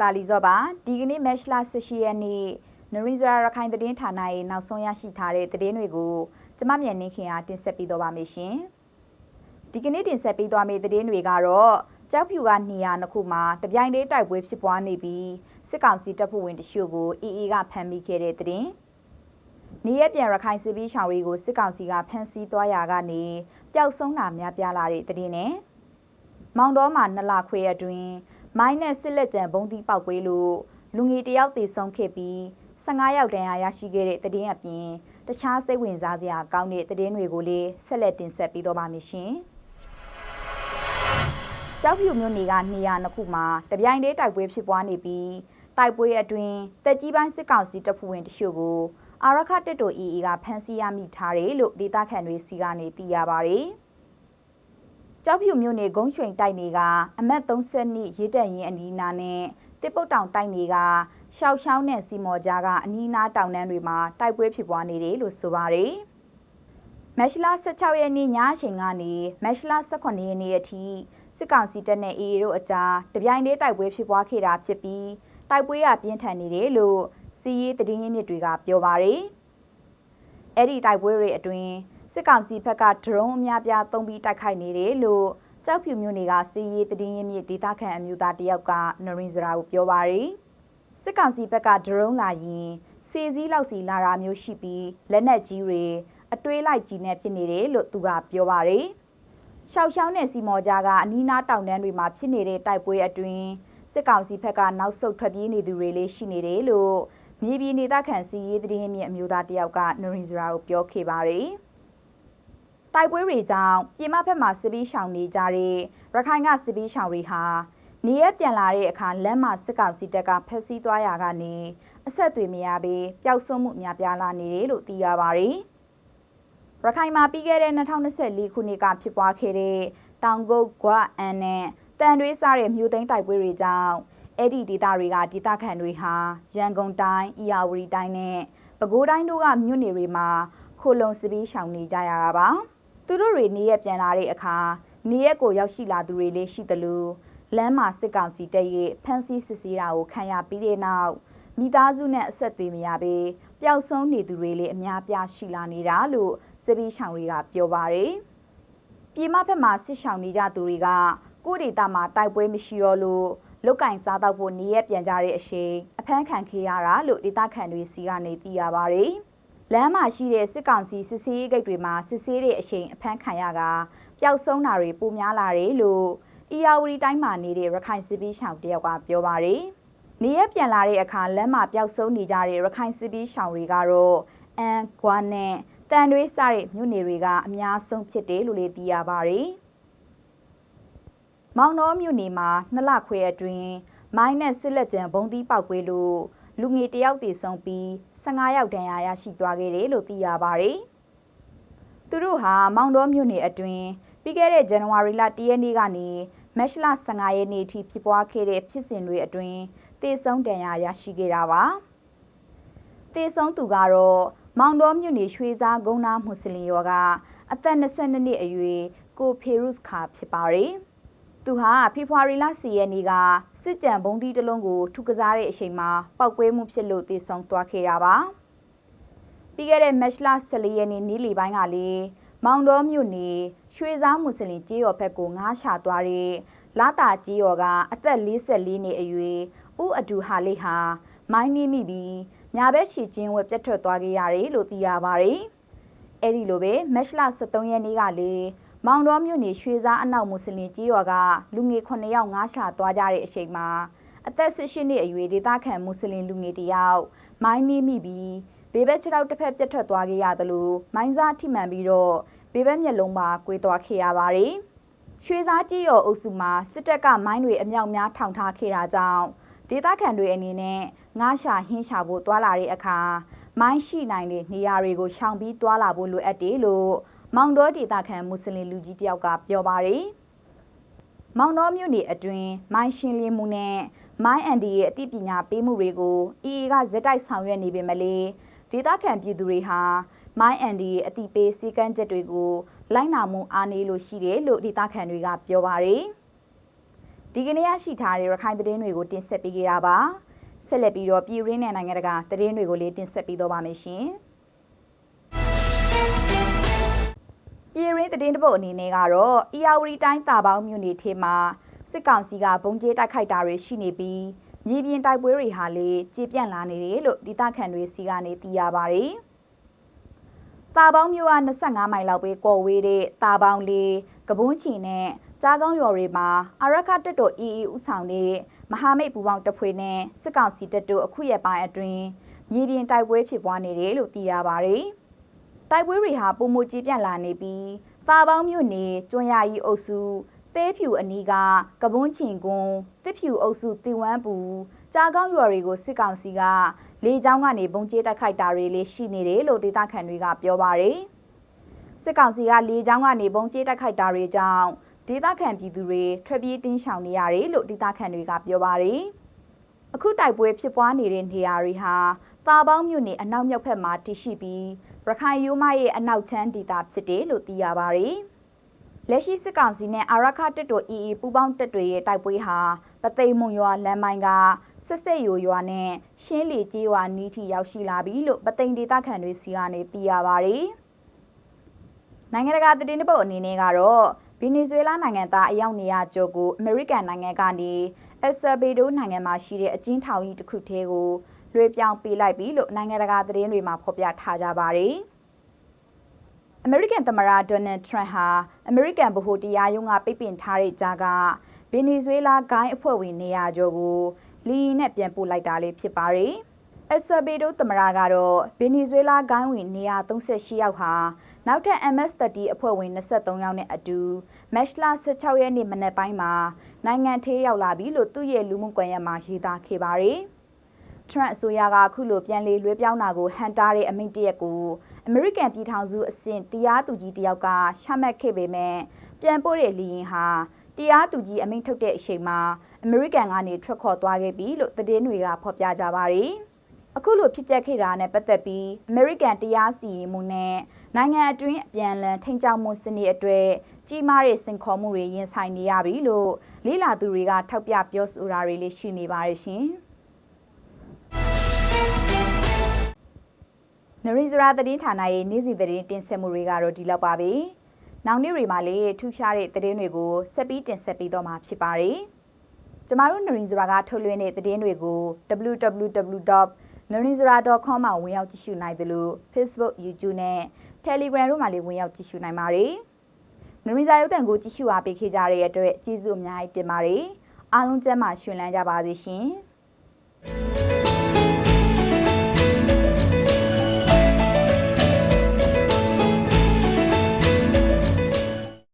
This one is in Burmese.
တာလီဇော့ပါဒီကနေ့မက်ရှလာ18ရက်နေ့နရင်းဇရာရခိုင်သတင်းဌာနရဲ့နောက်ဆုံးရရှိထားတဲ့သတင်းတွေကိုကျမမြန်နေခင်အားတင်ဆက်ပေးတော့ပါမယ်ရှင်ဒီကနေ့တင်ဆက်ပေးသွားမယ့်သတင်းတွေကတော့ကြောက်ဖြူကနေရာနှစ်ခုမှာတပြိုင်တည်းတိုက်ပွဲဖြစ်ပွားနေပြီးစစ်ကောင်စီတပ်ဖွဲ့ဝင်တချို့ကိုအေးအေးကဖမ်းမိခဲ့တဲ့သတင်းနေရပြန်ရခိုင်စစ်ပြီးရှောင်တွေကိုစစ်ကောင်စီကဖမ်းဆီးသွားရာကနေပျောက်ဆုံးတာများပြားလာတဲ့သတင်းနဲ့မောင်တော်မှာနှစ်လခွဲအတွင်း မိုင်းနဲ့စစ်လက်ကြံဘုံတီပောက်ကွေးလို့လူငယ်တယောက်သေဆုံးခဲ့ပြီး15ယောက်တန်းရာရရှိခဲ့တဲ့သတင်းအပြင်တခြားစိတ်ဝင်စားစရာကောင်းတဲ့သတင်းတွေကိုလည်းဆက်လက်တင်ဆက်ပေးတော့ပါမယ်ရှင်။ကြောက်ဖြူမြို့နယ်ကနေရာနှစ်ခုမှာတပြိုင်တည်းတိုက်ပွဲဖြစ်ပွားနေပြီးတိုက်ပွဲအတွင်းတက်ကြီးပိုင်းစစ်ကောင်စီတပ်ဖွဲ့ဝင်တချို့ကိုအာရခတက်တို EE ကဖမ်းဆီးရမိထားတယ်လို့ဒေသခံတွေစီကနေသိရပါတယ်။ ကြောက်ဖြူမြို့နယ်ဂုံးရွှင်တိုက်နေကအမတ်30နှစ်ရေးတက်ရင်အနီးနာနဲ့တစ်ပုတ်တောင်တိုက်နေကရှောက်ရှောင်းနဲ့စီမော်ကြားကအနီးနာတောင်တန်းတွေမှာတိုက်ပွဲဖြစ်ပွားနေတယ်လို့ဆိုပါတယ်။မက်ရှလာ16ရက်နေ့ညအချိန်ကနေမက်ရှလာ18ရက်နေ့အထိစစ်ကောင်စီတပ်နဲ့အေအေတို့အကြားတပြိုင်တည်းတိုက်ပွဲဖြစ်ပွားခဲ့တာဖြစ်ပြီးတိုက်ပွဲကပြင်းထန်နေတယ်လို့စီရေးတည်င်းရင်းမြစ်တွေကပြောပါတယ်။အဲ့ဒီတိုက်ပွဲတွေအတွင်း စစ်ကောင်စီဘက်ကဒရုန်းအများပြားသုံးပြီးတိုက်ခိုက်နေတယ်လို့ကြောက်ဖြူမြို့နယ်ကစီရေးတည်င်းရင်းမြစ်ဒေသခံအမျိုးသားတယောက်ကနရင်းစရာကိုပြောပါတယ်။စစ်ကောင်စီဘက်ကဒရုန်းလာရင်စီစည်းလောက်စီလာတာမျိုးရှိပြီးလက်နက်ကြီးတွေအတွေးလိုက်ကြီးနဲ့ဖြစ်နေတယ်လို့သူကပြောပါတယ်။ရှောက်ရှောင်းတဲ့စီမော်ကြားကအနီးနားတောင်တန်းတွေမှာဖြစ်နေတဲ့တိုက်ပွဲအတွင်းစစ်ကောင်စီဘက်ကနောက်ဆုတ်ထွက်ပြေးနေသူတွေလည်းရှိနေတယ်လို့မြေပြည်နေသားခံစီရေးတည်င်းမြင့်အမျိုးသားတယောက်ကနရင်းစရာကိုပြောခဲ့ပါတယ်။ တိုက်ပွဲတွေကြောင့်ပြည်မဘက်မှာစစ်ပီးရှောင်နေကြတဲ့ရခိုင်ကစစ်ပီးရှောင်တွေဟာနေရပြန်လာတဲ့အခါလမ်းမှာစစ်ကောင်စီတပ်ကဖက်ဆီးသွားရကနေအဆက်အသွေးမရဘဲပျောက်ဆုံးမှုများပြားလာနေတယ်လို့သိရပါတယ်။ရခိုင်မှာပြီးခဲ့တဲ့2024ခုနှစ်ကဖြစ်ပွားခဲ့တဲ့တောင်ကုတ်ကွာအန်နဲ့တန်တွေးစားတဲ့မြို့သိမ်းတိုက်ပွဲတွေကြောင့်အဲ့ဒီဒေသတွေကဒေသခံတွေဟာရန်ကုန်တိုင်း၊ဤယာဝတီတိုင်းနဲ့ပဲခူးတိုင်းတို့ကမြို့နယ်တွေမှာခိုလုံစပီးရှောင်နေကြရတာပါ။ သူတို့တွေနေရက်ပြန်လာတဲ့အခါနေရက်ကိုရောက်ရှိလာသူတွေလည်းရှိသလိုလမ်းမှာစစ်ကောင်စီတပ်ရဲ့ဖမ်းဆီးစစ်ဆေးတာကိုခံရပြီးတဲ့နောက်မိသားစုနဲ့အဆက်အသွယ်မရဘဲပျောက်ဆုံးနေသူတွေလည်းအများပြားရှိလာနေတာလို့စပီးဆောင်တွေကပြောပါတယ်။ပြည်မဘက်မှာစစ်ဆောင်နေကြသူတွေကကိုဒေတာမှာတိုက်ပွဲမရှိတော့လို့လုတ်ကင်စားတော့ဖို့နေရက်ပြန်ကြတဲ့အရှိန်အဖမ်းခံခဲ့ရတာလို့ဒေတာခံတွေစီကနေသိရပါတယ်။ လမ်းမှာရှိတဲ့စစ်ကောင်စီစစ်ဆေးဂိတ်တွေမှာစစ်ဆေးတဲ့အချိန်အဖမ်းခံရကပျောက်ဆုံးတာတွေပိုများလာတယ်လို့အီယာဝတီတိုင်းမှာနေတဲ့ရခိုင်စစ်ပီးရှောင်တယောက်ကပြောပါတယ်။နေရပြန်လာတဲ့အခါလမ်းမှာပျောက်ဆုံးနေကြတဲ့ရခိုင်စစ်ပီးရှောင်တွေကတော့အန်ဂွာနဲ့တန်တွေးစတဲ့မြို့နယ်တွေကအများဆုံးဖြစ်တယ်လို့လည်းသိရပါတယ်။မောင်နှောမြို့နယ်မှာနှစ်လခွဲအတွင်းမိုင်းနဲ့စစ်လက်ကြံဘုံသီးပောက်ကွေးလို့လူငယ်တယောက်တည်ဆုံပြီး 15ယောက်တန်းရာရရှိသွားခဲ့တယ်လို့သိရပါတယ်။သူတို့ဟာမောင်တော်မြို့နယ်အတွင်းပြီးခဲ့တဲ့ဇန်နဝါရီလ1ရက်နေ့ကနေမတ်လ15ရက်နေ့ထိဖြစ်ပွားခဲ့တဲ့ဖြစ်စဉ်တွေအတွင်းတေဆုံးတန်ရာရရှိခဲ့တာပါ။တေဆုံးသူကတော့မောင်တော်မြို့နယ်ရွှေစားဂုံနာမွတ်စလင်ရောကအသက်22နှစ်အရွယ်ကိုဖေရုစ်ခါဖြစ်ပါတယ်။သူဟာဖေဖော်ဝါရီလ10ရက်နေ့က စစ်ကြံဘုံဒီတလုံးကိုထုကစားတဲ့အချိန်မှာပောက်ကွဲမှုဖြစ်လို့သေဆုံးသွားခဲ့တာပါပြီးခဲ့တဲ့မက်လ14ရက်နေ့နေ့လယ်ပိုင်းကလည်းမောင်တော်မြို့နယ်ရွှေစားမွတ်စလင်ကြေးရော်ဘက်ကိုငားရှာသွားတဲ့လာတာကြေးရော်ကအသက်44နှစ်အရွယ်ဦးအဒူဟာလေးဟာမိုင်းနှိမိပြီးညာဘက်ရှီချင်းဝက်ပြတ်ထွက်သွားခဲ့ရတယ်လို့သိရပါတယ်အဲ့ဒီလိုပဲမက်လ23ရက်နေ့ကလည်း မောင်တော်မြို့နယ်ရွှေစားအနောက်မွတ်စလင်ကြီးရွာကလူငယ်9ယောက်ငားရှာသွားကြတဲ့အချိန်မှာအသက်18နှစ်အရွယ်ဒေသခံမွတ်စလင်လူငယ်တယောက်မိုင်းနှီးမိပြီးဘေးဘက်ခြေထောက်တစ်ဖက်ပြတ်ထွက်သွားခဲ့ရသလိုမိုင်းစားထိမှန်ပြီးတော့ဘေးဘက်မျက်လုံးပါကွေးသွားခဲ့ရပါတယ်။ရွှေစားကြီးရော်အုပ်စုမှာစစ်တပ်ကမိုင်းတွေအမြောက်များထောင်ထားခဲ့တာကြောင့်ဒေသခံတွေအနေနဲ့ငားရှာဟင်းရှာဖို့တွာလာတဲ့အခါမိုင်းရှိနိုင်တဲ့နေရာတွေကိုရှောင်ပြီးတွာလာဖို့လိုအပ်တယ်လို့ မောင်တော်ဒေသခံမွတ်စလင်လူကြီးတယောက်ကပြောပါတယ်။မောင်တော်မြို့နယ်အတွင်းမိုင်းရှင်းလင်းမှုနဲ့မိုင်းအန်ဒီရဲ့အသိပညာပေးမှုတွေကိုအီအေကဇက်တိုက်ဆောင်ရွက်နေပေမဲ့လေဒေသခံပြည်သူတွေဟာမိုင်းအန်ဒီရဲ့အသိပေးစည်းကမ်းချက်တွေကိုလိုက်နာမှုအားနည်းလို့ရှိတယ်လို့ဒေသခံတွေကပြောပါတယ်။ဒီကနေ့ရရှိထားတဲ့ရခိုင်သတင်းတွေကိုတင်ဆက်ပေးကြတာပါဆက်လက်ပြီးတော့ပြည်ရင်းနဲ့နိုင်ငံတကာသတင်းတွေကိုလည်းတင်ဆက်ပေးတော့ပါမယ်ရှင် ပြည်ရင်းသတင်းတပုတ်အနေနဲ့ကတော့အီယာဝတီတိုင်းတာပေါင်းမြို့နယ်ထဲမှာစစ်ကောင်စီကဘုံကျဲတိုက်ခိုက်တာတွေရှိနေပြီးမြေပြင်တိုက်ပွဲတွေဟာလည်းကြေပြန့်လာနေတယ်လို့ဒေသခံတွေစီကနေသိရပါတယ်။တာပေါင်းမြို့က25မိုင်လောက်ပဲကော်ဝေးတဲ့တာပေါင်းလေးကပွန်းချီနဲ့ကြားကောင်းရွာတွေမှာအရခတက်တော် EE ဥဆောင်တဲ့မဟာမိတ်ပူပေါင်းတပ်ဖွဲ့နဲ့စစ်ကောင်စီတပ်တို့အခုရက်ပိုင်းအတွင်းမြေပြင်တိုက်ပွဲဖြစ်ပွားနေတယ်လို့သိရပါတယ်။ တိုက်ပွဲတွေဟာပုံမကြီးပြန့်လာနေပြီးတာပေါင်းမြို့နယ်ကျွန်းရည်အုပ်စုသေးဖြူအနီးကကပွန်းချင်ကွန်းတစ်ဖြူအုပ်စုတီဝမ်းပူကြားကောင်းရွာတွေကိုစစ်ကောင်စီကလေကြောင်းကနေပုံကျဲတိုက်ခိုက်တာတွေလည်းရှိနေတယ်လို့ဒေသခံတွေကပြောပါတယ်။စစ်ကောင်စီကလေကြောင်းကနေပုံကျဲတိုက်ခိုက်တာတွေကြောင့်ဒေသခံပြည်သူတွေထွက်ပြေးတင်းရှောင်နေရတယ်လို့ဒေသခံတွေကပြောပါတယ်။အခုတိုက်ပွဲဖြစ်ပွားနေတဲ့နေရာတွေဟာ တာပေါင်းမြို့နယ်အနောက်မြောက်ဘက်မှာတည်ရှိပြီးရခိုင်ရိုးမရဲ့အနောက်ချမ်းဒေသဖြစ်တယ်လို့သိရပါတယ်။လက်ရှိစစ်ကောင်စီနဲ့အာရခတက်တော် EE ပူးပေါင်းတပ်တွေရဲ့တိုက်ပွဲဟာပသိမ်မွန်ရွာလမ်းမိုင်းကဆက်ဆက်ယိုရွာနဲ့ရှင်းလီကျေးရွာနီးထိရောက်ရှိလာပြီလို့ပသိမ်ဒေသခံတွေစီကနေသိရပါတယ်။နိုင်ငံတကာသတင်းတပုတ်အနေနဲ့ကတော့ဗီနီဇွဲလားနိုင်ငံသားအယောက်200ကျော်ကိုအမေရိကန်နိုင်ငံကနေအက်ဆာဘေဒိုနိုင်ငံမှာရှိတဲ့အကျဉ်းထောင်ကြီးတစ်ခုထဲကို လွှဲပြောင်းပေးလိုက်ပြီလို့နိုင်ငံတကာသတင်းတွေမှာဖော်ပြထားကြပါတယ်။အမေရိကန်သမ္မတဒေါ်နယ်ထရန့်ဟာအမေရိကန်ဗဟိုတရားရုံးကပိတ်ပင်ထားတဲ့ကြားကဗီနီဇွဲလားဂိုင်းအဖွဲ့ဝင်200ကျော်ကိုလီယီနဲ့ပြန်ပို့လိုက်တာလေးဖြစ်ပါတယ်။အက်ဆာဘေဒိုသမ္မတကတော့ဗီနီဇွဲလားဂိုင်းဝင်138ယောက်ဟာနောက်ထပ် MS30 အဖွဲ့ဝင်23ယောက်နဲ့အတူမက်လ16ရက်နေ့မနက်ပိုင်းမှာနိုင်ငံထေးရောက်လာပြီလို့သူ့ရဲ့လူမှုကွန်ရက်မှာရေးသားခဲ့ပါတယ်။ ထရန့်အစိုးရကအခုလိုပြန်လေလွှဲပြောင်းတာကိုဟန်တားတဲ့အမိန့်တရက်ကိုအမေရိကန်ပြည်ထောင်စုအဆင့်တရားသူကြီးတယောက်ကချမှတ်ခဲ့ပေမဲ့ပြန်ပို့တဲ့လီရင်ဟာတရားသူကြီးအမိန့်ထုတ်တဲ့အချိန်မှာအမေရိကန်ကနေထွက်ခေါ်သွားခဲ့ပြီလို့သတင်းတွေကဖော်ပြကြပါတယ်။အခုလိုဖြစ်ပျက်ခဲ့တာနဲ့ပတ်သက်ပြီးအမေရိကန်တရားစီရင်မှုနဲ့နိုင်ငံအတွင်းအပြန်အလှန်ထိန်းချုပ်မှုစနစ်အတွက်ကြီးမားတဲ့စင်ခေါ်မှုတွေရင်ဆိုင်နေရပြီလို့လေးလာသူတွေကထောက်ပြပြောဆိုတာတွေလည်းရှိနေပါတယ်ရှင်။ နရီဇရာသတင်းဌာနရဲ့နေ့စီသတင်းတင်ဆက်မှုတွေကတော့ဒီလောက်ပါပဲ။နောက်နေ့တွေမှာလည်းထူးခြားတဲ့သတင်းတွေကိုဆက်ပြီးတင်ဆက်ပေးတော့မှာဖြစ်ပါတယ်။ကျမတို့နရီဇရာကထုတ်လွှင့်တဲ့သတင်းတွေကို www.narinzara.com မှာဝင်ရောက်ကြည့်ရှုနိုင်သလို Facebook, YouTube နဲ့ Telegram တို့မှာလည်းဝင်ရောက်ကြည့်ရှုနိုင်ပါတယ်။နရီဇာရုပ်တံကိုကြည့်ရှုအားပေးခဲ့ကြတဲ့အတွက်ကျေးဇူးအများကြီးတင်ပါတယ်။အားလုံးကျမ်းမာရှင်လန်းကြပါစေရှင်။